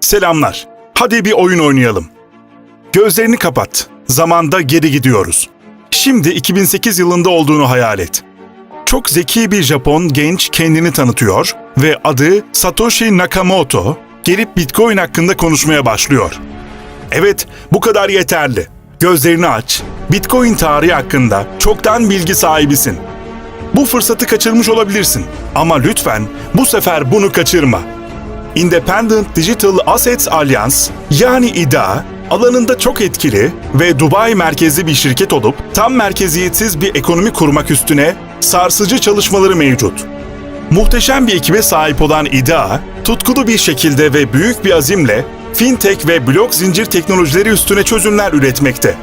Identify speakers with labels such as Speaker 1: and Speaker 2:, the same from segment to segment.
Speaker 1: Selamlar. Hadi bir oyun oynayalım. Gözlerini kapat. Zamanda geri gidiyoruz. Şimdi 2008 yılında olduğunu hayal et. Çok zeki bir Japon genç kendini tanıtıyor ve adı Satoshi Nakamoto gelip Bitcoin hakkında konuşmaya başlıyor. Evet, bu kadar yeterli. Gözlerini aç. Bitcoin tarihi hakkında çoktan bilgi sahibisin. Bu fırsatı kaçırmış olabilirsin ama lütfen bu sefer bunu kaçırma. Independent Digital Assets Alliance yani IDA alanında çok etkili ve Dubai merkezli bir şirket olup tam merkeziyetsiz bir ekonomi kurmak üstüne sarsıcı çalışmaları mevcut. Muhteşem bir ekibe sahip olan IDA, tutkulu bir şekilde ve büyük bir azimle fintech ve blok zincir teknolojileri üstüne çözümler üretmekte.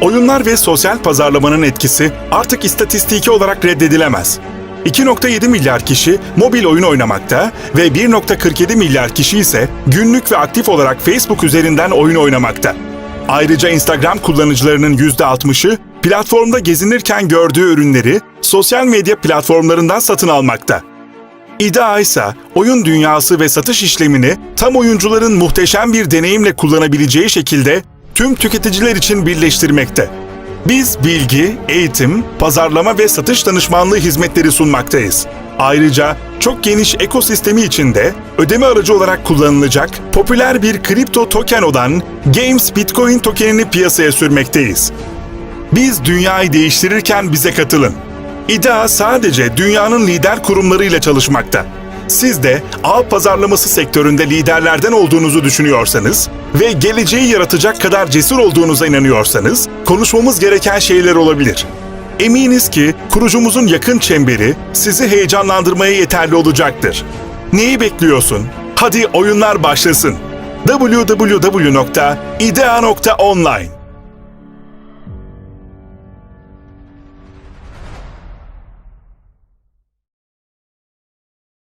Speaker 1: Oyunlar ve sosyal pazarlamanın etkisi artık istatistiki olarak reddedilemez. 2.7 milyar kişi mobil oyun oynamakta ve 1.47 milyar kişi ise günlük ve aktif olarak Facebook üzerinden oyun oynamakta. Ayrıca Instagram kullanıcılarının %60'ı platformda gezinirken gördüğü ürünleri sosyal medya platformlarından satın almakta. İDA ise oyun dünyası ve satış işlemini tam oyuncuların muhteşem bir deneyimle kullanabileceği şekilde tüm tüketiciler için birleştirmekte. Biz bilgi, eğitim, pazarlama ve satış danışmanlığı hizmetleri sunmaktayız. Ayrıca çok geniş ekosistemi içinde ödeme aracı olarak kullanılacak popüler bir kripto token olan Games Bitcoin tokenini piyasaya sürmekteyiz. Biz dünyayı değiştirirken bize katılın. İDA sadece dünyanın lider kurumlarıyla çalışmakta. Siz de ağ pazarlaması sektöründe liderlerden olduğunuzu düşünüyorsanız ve geleceği yaratacak kadar cesur olduğunuza inanıyorsanız konuşmamız gereken şeyler olabilir. Eminiz ki kurucumuzun yakın çemberi sizi heyecanlandırmaya yeterli olacaktır. Neyi bekliyorsun? Hadi oyunlar başlasın. www.idea.online